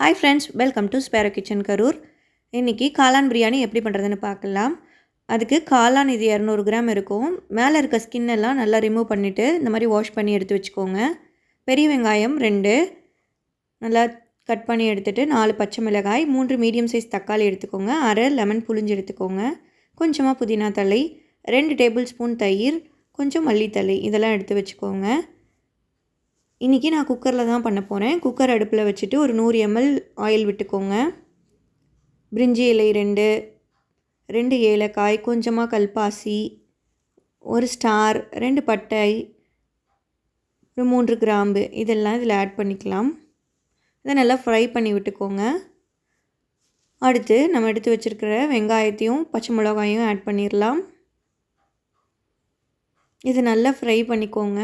Hi friends welcome to sparrow kitchen Karur இன்றைக்கி காளான் பிரியாணி எப்படி பண்ணுறதுன்னு பார்க்கலாம். அதுக்கு காளான் இது இரநூறு கிராம் இருக்கும். மேலே இருக்க ஸ்கின் எல்லாம் நல்லா ரிமூவ் பண்ணிவிட்டு இந்த மாதிரி வாஷ் பண்ணி எடுத்து வச்சுக்கோங்க. பெரிய வெங்காயம் ரெண்டு. நல்லா கட் பண்ணி எடுத்துகிட்டு நாலு பச்சை மிளகாய் மூன்று மீடியம் சைஸ் தக்காளி எடுத்துக்கோங்க. அரை லெமன் புளிஞ்சு எடுத்துக்கோங்க. கொஞ்சமாக புதினா தலை ரெண்டு டேபிள் ஸ்பூன் தயிர் கொஞ்சம் மல்லித்தலை இதெல்லாம் எடுத்து வச்சுக்கோங்க. இன்றைக்கி நான் குக்கரில் தான் பண்ண போகிறேன் குக்கர் அடுப்பில் வச்சுட்டு ஒரு நூறு எம்எல் ஆயில் விட்டுக்கோங்க. பிரிஞ்சி இலை ரெண்டு ரெண்டு ஏலக்காய் கொஞ்சமாக கல்பாசி ஒரு ஸ்டார் ரெண்டு பட்டை ஒரு மூன்று கிராம்பு இதெல்லாம் இதில் ஆட் பண்ணிக்கலாம். இதை நல்லா ஃப்ரை பண்ணி விட்டுக்கோங்க. அடுத்து நம்ம எடுத்து வச்சுருக்கிற வெங்காயத்தையும் பச்சை மிளகாயும் ஆட் பண்ணிடலாம் இது நல்லா ஃப்ரை பண்ணிக்கோங்க.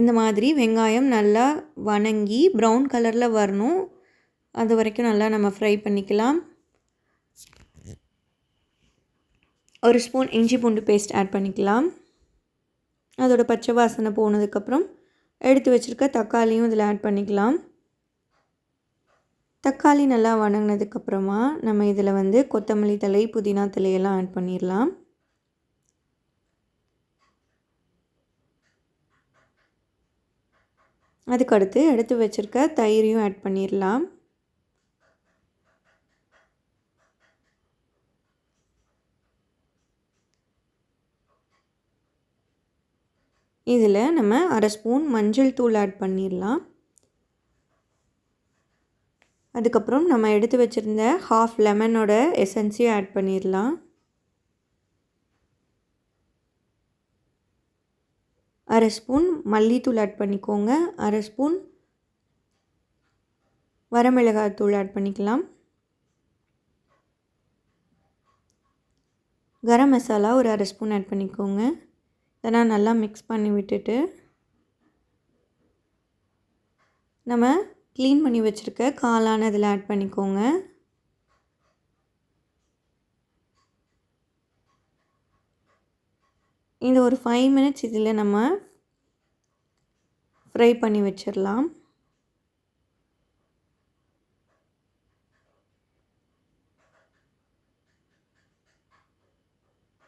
இந்த மாதிரி வெங்காயம் நல்லா வணங்கி ப்ரௌன் கலரில் வரணும். அது வரைக்கும் நல்லா நம்ம ஃப்ரை பண்ணிக்கலாம். ஒரு ஸ்பூன் இஞ்சி பூண்டு பேஸ்ட் ஆட் பண்ணிக்கலாம். அதோட பச்சை வாசனை போனதுக்கப்புறம் எடுத்து வச்சுருக்க தக்காளியும் இதில் ஆட் பண்ணிக்கலாம். தக்காளி நல்லா வணங்கினதுக்கப்புறமா நம்ம இதில் வந்து கொத்தமல்லி தலை புதினா தலையெல்லாம் ஆட் பண்ணிடலாம். அதுக்கடுத்து எடுத்து வச்சுருக்க தயிரையும் ஆட் பண்ணிடலாம் இதில் நம்ம அரை ஸ்பூன் மஞ்சள் தூள் ஆட் பண்ணிடலாம் அதுக்கப்புறம் நம்ம எடுத்து வச்சுருந்த ஹாஃப் லெமனோட எசன்ஸையும் ஆட் பண்ணிடலாம் அரை ஸ்பூன் மல்லித்தூள் ஆட் பண்ணிக்கோங்க. அரை ஸ்பூன் வரமிளகாய் தூள் ஆட் பண்ணிக்கலாம். கரம் மசாலா ஒரு அரை ஸ்பூன் ஆட் பண்ணிக்கோங்க. இதெல்லாம் நல்லா மிக்ஸ் பண்ணி விட்டுட்டு நம்ம க்ளீன் பண்ணி வச்சுருக்க காளான இதில் ஆட் பண்ணிக்கோங்க. இந்த ஒரு ஃபைவ் மினிட்ஸ் இதில் நம்ம ஃப்ரை பண்ணி வச்சிடலாம்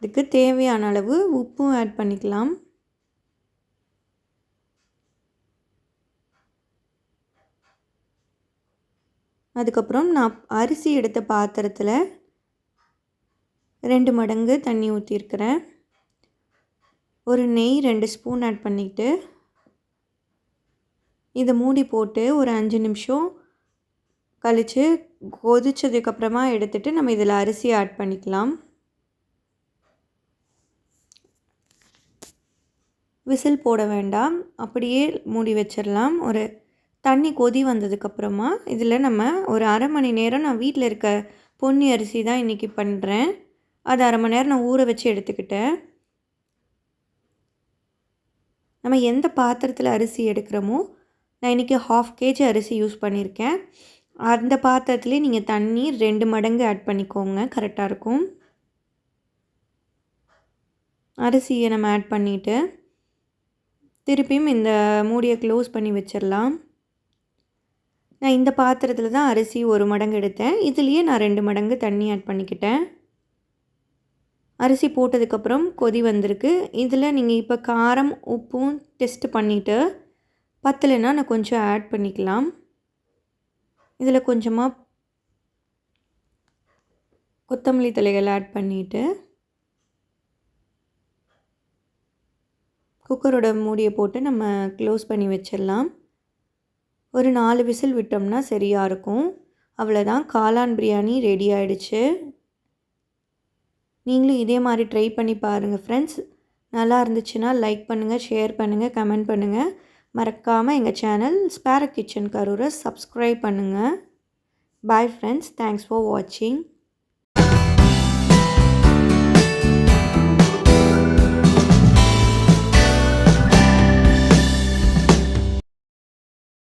இதுக்கு தேவையான அளவு உப்பும் ஆட் பண்ணிக்கலாம். அதுக்கப்புறம் நான் அரிசி எடுத்த பாத்திரத்தில் ரெண்டு மடங்கு தண்ணி ஊற்றிருக்கிறேன் ஒரு நெய் ரெண்டு ஸ்பூன் ஆட் பண்ணிக்கிட்டு இதை மூடி போட்டு ஒரு அஞ்சு நிமிஷம் கழித்து கொதிச்சதுக்கப்புறமா எடுத்துகிட்டு நம்ம இதில் அரிசி ஆட் பண்ணிக்கலாம். விசில் போட வேண்டாம். அப்படியே மூடி வச்சிடலாம். ஒரு தண்ணி கொதி வந்ததுக்கப்புறமா இதில் நம்ம ஒரு அரை மணி நேரம் நான் வீட்டில் இருக்க பொன்னி அரிசி தான் இன்றைக்கி பண்ணுறேன். அது அரை மணி நேரம் நான் ஊற வச்சு எடுத்துக்கிட்டேன். நம்ம எந்த பாத்திரத்தில் அரிசி எடுக்கிறோமோ நான் இன்றைக்கி ஹாஃப் கேஜி அரிசி யூஸ் பண்ணியிருக்கேன் அந்த பாத்திரத்துலேயே நீங்கள் தண்ணி ரெண்டு மடங்கு ஆட் பண்ணிக்கோங்க. கரெக்டாக இருக்கும். அரிசியை நம்ம ஆட் பண்ணிவிட்டு திருப்பியும் இந்த மூடியை க்ளோஸ் பண்ணி வச்சிடலாம். நான் இந்த பாத்திரத்தில் தான் அரிசி ஒரு மடங்கு எடுத்தேன். இதுலேயே நான் ரெண்டு மடங்கு தண்ணி ஆட் பண்ணிக்கிட்டேன். அரிசி போட்டதுக்கப்புறம் கொதி வந்திருக்கு. இதில் நீங்கள் இப்போ காரம் உப்பும் டெஸ்ட் பண்ணிவிட்டு பத்தலைன்னா நான் கொஞ்சம் ஆட் பண்ணிக்கலாம். இதில் கொஞ்சமாக கொத்தமல்லி தலைகள் ஆட் பண்ணிவிட்டு குக்கரோட மூடியை போட்டு நம்ம க்ளோஸ் பண்ணி வச்சிடலாம். ஒரு நாலு விசில் விட்டோம்னா சரியாக இருக்கும். அவ்வளோதான் காளான் பிரியாணி ரெடி ஆகிடுச்சு நீங்களும் இதே மாதிரி ட்ரை பண்ணி பாருங்கள் ஃப்ரெண்ட்ஸ் நல்லா இருந்துச்சுன்னா லைக் பண்ணுங்கள் ஷேர் பண்ணுங்கள் கமெண்ட் பண்ணுங்கள் மறக்காமல் எங்கள் சேனல் ஸ்பேர கிச்சன் கரூரை சப்ஸ்கிரைப் பண்ணுங்கள் பாய் ஃப்ரெண்ட்ஸ் தேங்க்ஸ் ஃபார் வாட்சிங்